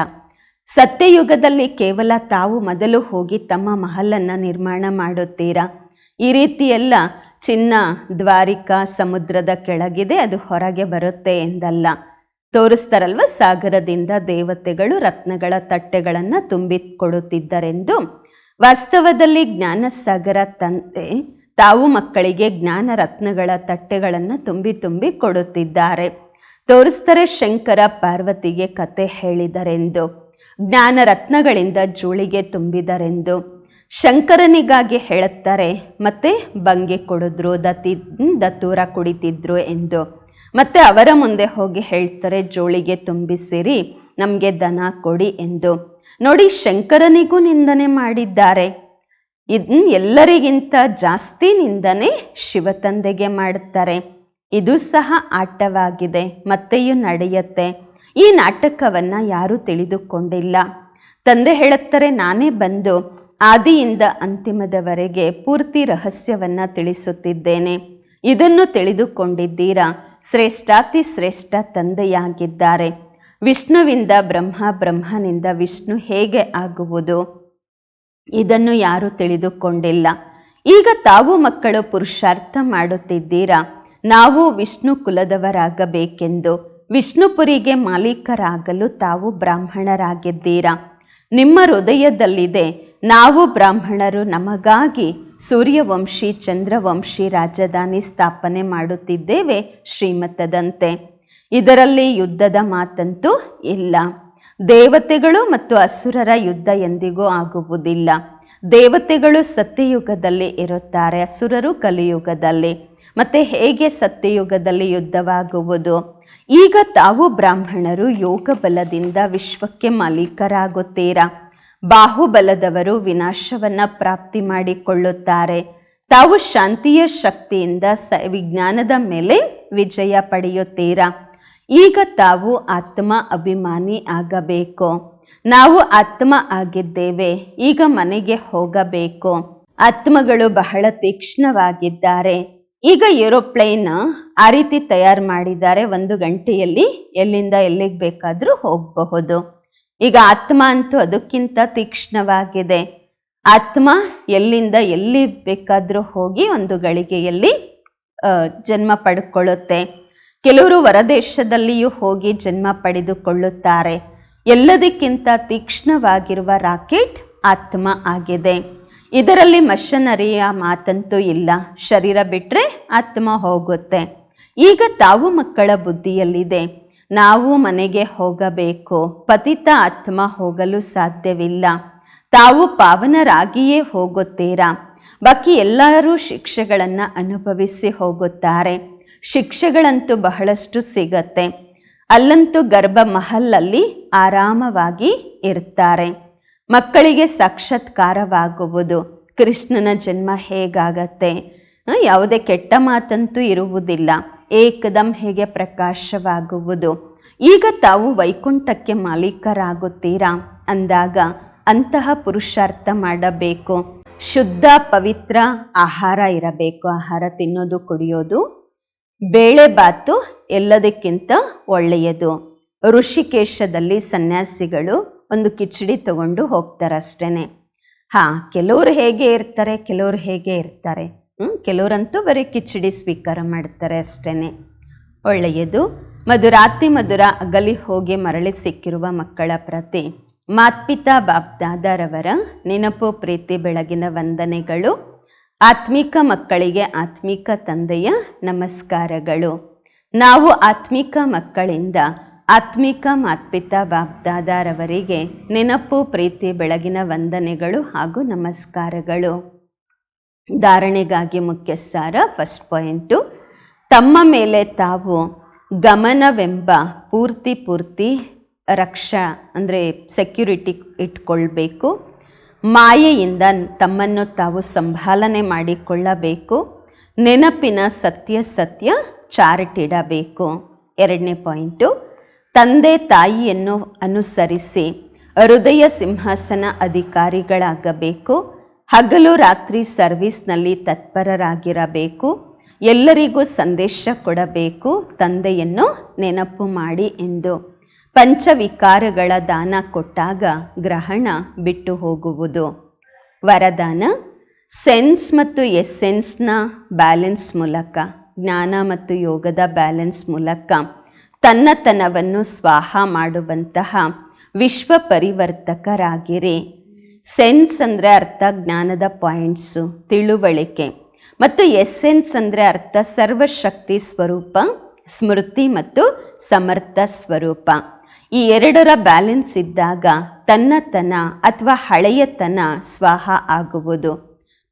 Speaker 1: ಸತ್ಯಯುಗದಲ್ಲಿ ಕೇವಲ ತಾವು ಮೊದಲು ಹೋಗಿ ತಮ್ಮ ಮಹಲನ್ನು ನಿರ್ಮಾಣ ಮಾಡುತ್ತೀರಾ? ಈ ರೀತಿಯೆಲ್ಲ ಚಿನ್ನ ದ್ವಾರಿಕಾ ಸಮುದ್ರದ ಕೆಳಗಿದೆ, ಅದು ಹೊರಗೆ ಬರುತ್ತೆ ಎಂದಲ್ಲ. ತೋರಿಸ್ತಾರಲ್ವ? ಸಾಗರದಿಂದ ದೇವತೆಗಳು ರತ್ನಗಳ ತಟ್ಟೆಗಳನ್ನು ತುಂಬಿಕೊಡುತ್ತಿದ್ದರೆಂದು. ವಾಸ್ತವದಲ್ಲಿ ಜ್ಞಾನಸಾಗರ ತಂದೆ ತಾವು ಮಕ್ಕಳಿಗೆ ಜ್ಞಾನ ರತ್ನಗಳ ತಟ್ಟೆಗಳನ್ನು ತುಂಬಿ ತುಂಬಿ ಕೊಡುತ್ತಿದ್ದಾರೆ. ತೋರಿಸ್ತಾರೆ ಶಂಕರ ಪಾರ್ವತಿಗೆ ಕತೆ ಹೇಳಿದರೆಂದು. ಜ್ಞಾನ ರತ್ನಗಳಿಂದ ಜೋಳಿಗೆ ತುಂಬಿದರೆಂದು. ಶಂಕರನಿಗಾಗಿ ಹೇಳುತ್ತಾರೆ, ಮತ್ತೆ ಬಂಗೆ ಕೊಡಿದ್ರು, ದತ್ತಿ ದತ್ತೂರ ಕುಡಿತಿದ್ರು ಎಂದು. ಮತ್ತೆ ಅವರ ಮುಂದೆ ಹೋಗಿ ಹೇಳ್ತಾರೆ, ಜೋಳಿಗೆ ತುಂಬಿಸಿರಿ, ನಮಗೆ ದನ ಕೊಡಿ ಎಂದು. ನೋಡಿ, ಶಂಕರನಿಗೂ ನಿಂದನೆ ಮಾಡಿದ್ದಾರೆ. ಇದನ್ನ ಎಲ್ಲರಿಗಿಂತ ಜಾಸ್ತಿ ನಿಂದನೆ ಶಿವತಂದೆಗೆ ಮಾಡುತ್ತಾರೆ ಇದು ಸಹ ಆಟವಾಗಿದೆ, ಮತ್ತೆಯೂ ನಡೆಯುತ್ತೆ. ಈ ನಾಟಕವನ್ನು ಯಾರೂ ತಿಳಿದುಕೊಂಡಿಲ್ಲ. ತಂದೆ ಹೇಳುತ್ತಾರೆ, ನಾನೇ ಬಂದು ಆದಿಯಿಂದ ಅಂತಿಮದವರೆಗೆ ಪೂರ್ತಿ ರಹಸ್ಯವನ್ನು ತಿಳಿಸುತ್ತಿದ್ದೇನೆ. ಇದನ್ನು ತಿಳಿದುಕೊಂಡಿದ್ದೀರಾ? ಶ್ರೇಷ್ಠಾತಿ ಶ್ರೇಷ್ಠ ತಂದೆಯಾಗಿದ್ದಾರೆ. ವಿಷ್ಣುವಿಂದ ಬ್ರಹ್ಮ ಬ್ರಹ್ಮನಿಂದ ವಿಷ್ಣು ಹೇಗೆ ಆಗುವುದು? ಇದನ್ನು ಯಾರೂ ತಿಳಿದುಕೊಂಡಿಲ್ಲ. ಈಗ ತಾವು ಮಕ್ಕಳು ಪುರುಷಾರ್ಥ ಮಾಡುತ್ತಿದ್ದೀರಾ? ನಾವು ವಿಷ್ಣು ಕುಲದವರಾಗಬೇಕೆಂದು ವಿಷ್ಣುಪುರಿಗೆ ಮಾಲೀಕರಾಗಲು ತಾವು ಬ್ರಾಹ್ಮಣರಾಗಿದ್ದೀರಾ? ನಿಮ್ಮ ಹೃದಯದಲ್ಲಿದೆ ನಾವು ಬ್ರಾಹ್ಮಣರು ನಮಗಾಗಿ ಸೂರ್ಯವಂಶಿ, ಚಂದ್ರವಂಶಿ ರಾಜಧಾನಿ ಸ್ಥಾಪನೆ ಮಾಡುತ್ತಿದ್ದೇವೆ ಶ್ರೀಮತದಂತೆ. ಇದರಲ್ಲಿ ಯುದ್ಧದ ಮಾತಂತೂ ಇಲ್ಲ. ದೇವತೆಗಳು ಮತ್ತು ಅಸುರರ ಯುದ್ಧ ಎಂದಿಗೂ ಆಗುವುದಿಲ್ಲ. ದೇವತೆಗಳು ಸತ್ಯಯುಗದಲ್ಲಿ ಇರುತ್ತಾರೆ, ಅಸುರರು ಕಲಿಯುಗದಲ್ಲಿ. ಮತ್ತೆ ಹೇಗೆ ಸತ್ಯಯುಗದಲ್ಲಿ ಯುದ್ಧವಾಗುವುದು? ಈಗ ತಾವು ಬ್ರಾಹ್ಮಣರು ಯೋಗ ಬಲದಿಂದ ವಿಶ್ವಕ್ಕೆ ಮಾಲೀಕರಾಗುತ್ತೀರಾ? ಬಾಹುಬಲದವರು ವಿನಾಶವನ್ನ ಪ್ರಾಪ್ತಿ ಮಾಡಿಕೊಳ್ಳುತ್ತಾರೆ. ತಾವು ಶಾಂತಿಯ ಶಕ್ತಿಯಿಂದ ಸ ವಿಜ್ಞಾನದ ಮೇಲೆ ವಿಜಯ ಪಡೆಯುತ್ತೀರಾ? ಈಗ ತಾವು ಆತ್ಮ ಅಭಿಮಾನಿ ಆಗಬೇಕು. ನಾವು ಆತ್ಮ ಆಗಿದ್ದೇವೆ, ಈಗ ಮನೆಗೆ ಹೋಗಬೇಕು. ಆತ್ಮಗಳು ಬಹಳ ತೀಕ್ಷ್ಣವಾಗಿದ್ದಾರೆ. ಈಗ ಏರೋಪ್ಲೇನ್ ಆ ರೀತಿ ತಯಾರು ಮಾಡಿದ್ದಾರೆ, ಒಂದು ಗಂಟೆಯಲ್ಲಿ ಎಲ್ಲಿಂದ ಎಲ್ಲಿಗೆ ಬೇಕಾದರೂ ಹೋಗಬಹುದು. ಈಗ ಆತ್ಮ ಅಂತೂ ಅದಕ್ಕಿಂತ ತೀಕ್ಷ್ಣವಾಗಿದೆ. ಆತ್ಮ ಎಲ್ಲಿಂದ ಎಲ್ಲಿ ಬೇಕಾದರೂ ಹೋಗಿ ಒಂದು ಗಳಿಗೆಯಲ್ಲಿ ಜನ್ಮ ಪಡ್ಕೊಳ್ಳುತ್ತೆ. ಕೆಲವರು ಹೊರದೇಶದಲ್ಲಿಯೂ ಹೋಗಿ ಜನ್ಮ ಪಡೆದುಕೊಳ್ಳುತ್ತಾರೆ. ಎಲ್ಲದಕ್ಕಿಂತ ತೀಕ್ಷ್ಣವಾಗಿರುವ ರಾಕೆಟ್ ಆತ್ಮ ಆಗಿದೆ. ಇದರಲ್ಲಿ ಮಷನರಿಯ ಮಾತಂತೂ ಇಲ್ಲ. ಶರೀರ ಬಿಟ್ಟರೆ ಆತ್ಮ ಹೋಗುತ್ತೆ. ಈಗ ತಾವು ಮಕ್ಕಳ ಬುದ್ಧಿಯಲ್ಲಿದೆ. ನಾವು ಮನೆಗೆ ಹೋಗಬೇಕು. ಪತಿತ ಆತ್ಮ ಹೋಗಲು ಸಾಧ್ಯವಿಲ್ಲ. ತಾವು ಪಾವನರಾಗಿಯೇ ಹೋಗುತ್ತೀರಾ? ಬಾಕಿ ಎಲ್ಲರೂ ಶಿಕ್ಷೆಗಳನ್ನು ಅನುಭವಿಸಿ ಹೋಗುತ್ತಾರೆ. ಶಿಕ್ಷೆಗಳಂತೂ ಬಹಳಷ್ಟು ಸಿಗತ್ತೆ. ಅಲ್ಲಂತೂ ಗರ್ಭ ಮಹಲ್ಲಲ್ಲಿ ಆರಾಮವಾಗಿ ಇರ್ತಾರೆ. ಮಕ್ಕಳಿಗೆ ಸಾಕ್ಷಾತ್ಕಾರವಾಗುವುದು. ಕೃಷ್ಣನ ಜನ್ಮ ಹೇಗಾಗತ್ತೆ? ಯಾವುದೇ ಕೆಟ್ಟ ಮಾತಂತೂ ಇರುವುದಿಲ್ಲ. ಏಕದಂ ಹೇಗೆ ಪ್ರಕಾಶವಾಗುವುದು? ಈಗ ತಾವು ವೈಕುಂಠಕ್ಕೆ ಮಾಲೀಕರಾಗುತ್ತೀರಾ? ಅಂದಾಗ ಅಂತಹ ಪುರುಷಾರ್ಥ ಮಾಡಬೇಕು. ಶುದ್ಧ, ಪವಿತ್ರ ಆಹಾರ ಇರಬೇಕು. ಆಹಾರ ತಿನ್ನೋದು, ಕುಡಿಯೋದು. ಬೇಳೆ ಬಾತು ಎಲ್ಲದಕ್ಕಿಂತ ಒಳ್ಳೆಯದು. ಋಷಿಕೇಶದಲ್ಲಿ ಸನ್ಯಾಸಿಗಳು ಒಂದು ಕಿಚಡಿ ತಗೊಂಡು ಹೋಗ್ತಾರಷ್ಟೇ ಹಾ, ಕೆಲವರು ಹೇಗೆ ಇರ್ತಾರೆ, ಕೆಲವರು ಹೇಗೆ ಇರ್ತಾರೆ. ಕೆಲವರಂತೂ ಬರೀ ಕಿಚಡಿ ಸ್ವೀಕಾರ ಮಾಡ್ತಾರೆ ಅಷ್ಟೇನೆ. ಒಳ್ಳೆಯದು. ಮಧುರಾತಿ ಮಧುರ ಅಗಲಿ ಹೋಗಿ ಮರಳಿ ಸಿಕ್ಕಿರುವ ಮಕ್ಕಳ ಪ್ರತಿ ಮಾತ್ಪಿತಾ ಬಾಬ್ದಾದರವರ ನೆನಪು, ಪ್ರೀತಿ, ಬೆಳಗಿನ ವಂದನೆಗಳು. ಆತ್ಮಿಕ ಮಕ್ಕಳಿಗೆ ಆತ್ಮಿಕ ತಂದೆಯ ನಮಸ್ಕಾರಗಳು. ನಾವು ಆತ್ಮಿಕ ಮಕ್ಕಳಿಂದ ಆತ್ಮಿಕ ಮಾತ್ಪಿತಾ ಬಾಬ್ದಾದಾರವರಿಗೆ ನೆನಪು, ಪ್ರೀತಿ, ಬೆಳಗಿನ ವಂದನೆಗಳು ಹಾಗೂ ನಮಸ್ಕಾರಗಳು. ಧಾರಣೆಗಾಗಿ ಮುಖ್ಯ ಸಾರ ಫಸ್ಟ್ ಪಾಯಿಂಟು ತಮ್ಮ ಮೇಲೆ ತಾವು ಗಮನವೆಂಬ ಪೂರ್ತಿ ಪೂರ್ತಿ ರಕ್ಷಾ ಅಂದರೆ ಸೆಕ್ಯುರಿಟಿ ಇಟ್ಕೊಳ್ಬೇಕು. ಮಾಯೆಯಿಂದ ತಮ್ಮನ್ನು ತಾವು ಸಂಭಾಲನೆ ಮಾಡಿಕೊಳ್ಳಬೇಕು. ನೆನಪಿನ ಸತ್ಯ ಸತ್ಯ ಚಾರ್ಟ್ ಇಡಬೇಕು ಎರಡನೇ ಪಾಯಿಂಟು ತಂದೆ ತಾಯಿಯನ್ನು ಅನುಸರಿಸಿ ಹೃದಯ ಸಿಂಹಾಸನ ಅಧಿಕಾರಿಗಳಾಗಬೇಕು. ಹಗಲು ರಾತ್ರಿ ಸರ್ವಿಸ್ನಲ್ಲಿ ತತ್ಪರರಾಗಿರಬೇಕು. ಎಲ್ಲರಿಗೂ ಸಂದೇಶ ಕೊಡಬೇಕು. ತಂದೆಯನ್ನು ನೆನಪು ಮಾಡಿ ಎಂದು ಪಂಚವಿಕಾರಗಳ ದಾನ ಕೊಟ್ಟಾಗ ಗ್ರಹಣ ಬಿಟ್ಟು ಹೋಗುವುದು. ವರದಾನ, ಸೆನ್ಸ್ ಮತ್ತು ಎಸ್ಸೆನ್ಸ್ನ ಬ್ಯಾಲೆನ್ಸ್ ಮೂಲಕ, ಜ್ಞಾನ ಮತ್ತು ಯೋಗದ ಬ್ಯಾಲೆನ್ಸ್ ಮೂಲಕ ತನ್ನತನವನ್ನು ಸ್ವಾಹ ಮಾಡುವಂತಹ ವಿಶ್ವ ಪರಿವರ್ತಕರಾಗಿರಿ ಸೆನ್ಸ್ ಅಂದರೆ ಅರ್ಥ ಜ್ಞಾನದ ಪಾಯಿಂಟ್ಸು, ತಿಳುವಳಿಕೆ. ಮತ್ತು ಎಸ್ಸೆನ್ಸ್ ಅಂದರೆ ಅರ್ಥ ಸರ್ವಶಕ್ತಿ ಸ್ವರೂಪ, ಸ್ಮೃತಿ ಮತ್ತು ಸಮರ್ಥ ಸ್ವರೂಪ. ಈ ಎರಡರ ಬ್ಯಾಲೆನ್ಸ್ ಇದ್ದಾಗ ತನ್ನತನ ಅಥವಾ ಹಳೆಯತನ ಸ್ವಾಹ ಆಗುವುದು.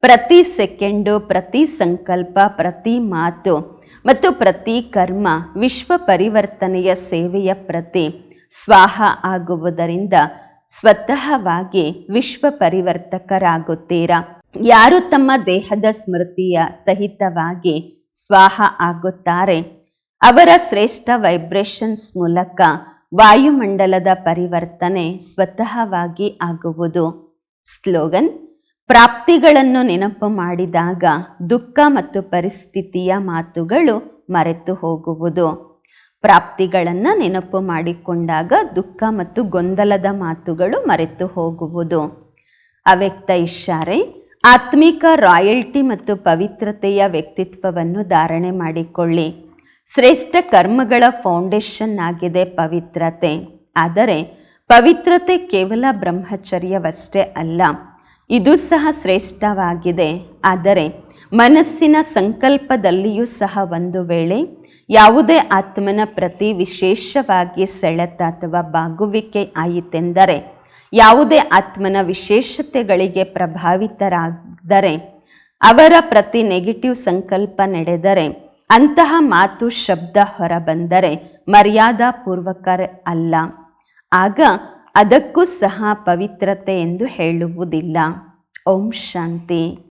Speaker 1: ಪ್ರತಿ ಸೆಕೆಂಡು, ಪ್ರತಿ ಸಂಕಲ್ಪ, ಪ್ರತಿ ಮಾತು ಮತ್ತು ಪ್ರತಿ ಕರ್ಮ ವಿಶ್ವ ಪರಿವರ್ತನೆಯ ಸೇವೆಯ ಪ್ರತಿ ಸ್ವಾಹ ಆಗುವುದರಿಂದ ಸ್ವತಃವಾಗಿ ವಿಶ್ವ ಪರಿವರ್ತಕರಾಗುತ್ತೀರಾ ಯಾರು ತಮ್ಮ ದೇಹದ ಸ್ಮೃತಿಯ ಸಹಿತವಾಗಿ ಸ್ವಾಹ ಆಗುತ್ತಾರೆ? ಅವರ ಶ್ರೇಷ್ಠ ವೈಬ್ರೇಷನ್ಸ್ ಮೂಲಕ ವಾಯುಮಂಡಲದ ಪರಿವರ್ತನೆ ಸ್ವತಃವಾಗಿ ಆಗುವುದು. ಸ್ಲೋಗನ್, ಪ್ರಾಪ್ತಿಗಳನ್ನು ನೆನಪು ಮಾಡಿದಾಗ ದುಃಖ ಮತ್ತು ಪರಿಸ್ಥಿತಿಯ ಮಾತುಗಳು ಮರೆತು ಹೋಗುವುದು. ಪ್ರಾಪ್ತಿಗಳನ್ನು ನೆನಪು ಮಾಡಿಕೊಂಡಾಗ ದುಃಖ ಮತ್ತು ಗೊಂದಲದ ಮಾತುಗಳು ಮರೆತು ಹೋಗುವುದು. ಅವ್ಯಕ್ತ ಇಷಾರೆ ಆತ್ಮಿಕ ರಾಯಲ್ಟಿ ಮತ್ತು ಪವಿತ್ರತೆಯ ವ್ಯಕ್ತಿತ್ವವನ್ನು ಧಾರಣೆ ಮಾಡಿಕೊಳ್ಳಿ. ಶ್ರೇಷ್ಠ ಕರ್ಮಗಳ ಫೌಂಡೇಶನ್ ಆಗಿದೆ ಪವಿತ್ರತೆ. ಆದರೆ ಪವಿತ್ರತೆ ಕೇವಲ ಬ್ರಹ್ಮಚರ್ಯವಷ್ಟೇ ಅಲ್ಲ, ಇದು ಸಹ ಶ್ರೇಷ್ಠವಾಗಿದೆ. ಆದರೆ ಮನಸ್ಸಿನ ಸಂಕಲ್ಪದಲ್ಲಿಯೂ ಸಹ ಒಂದು ವೇಳೆ ಯಾವುದೇ ಆತ್ಮನ ಪ್ರತಿ ವಿಶೇಷವಾಗಿ ಸೆಳೆತ ಅಥವಾ ಬಾಗುವಿಕೆ ಆಯಿತೆಂದರೆ, ಯಾವುದೇ ಆತ್ಮನ ವಿಶೇಷತೆಗಳಿಗೆ ಪ್ರಭಾವಿತರಾದರೆ, ಅವರ ಪ್ರತಿ ನೆಗೆಟಿವ್ ಸಂಕಲ್ಪ ನಡೆದರೆ, ಅಂತಹ ಮಾತು ಶಬ್ದ ಹೊರಬಂದರೆ ಮರ್ಯಾದಾಪೂರ್ವಕ ಅಲ್ಲ. ಆಗ ಅದಕ್ಕೂ ಸಹ ಪವಿತ್ರತೆ ಎಂದು ಹೇಳುವುದಿಲ್ಲ. ಓಂ ಶಾಂತಿ.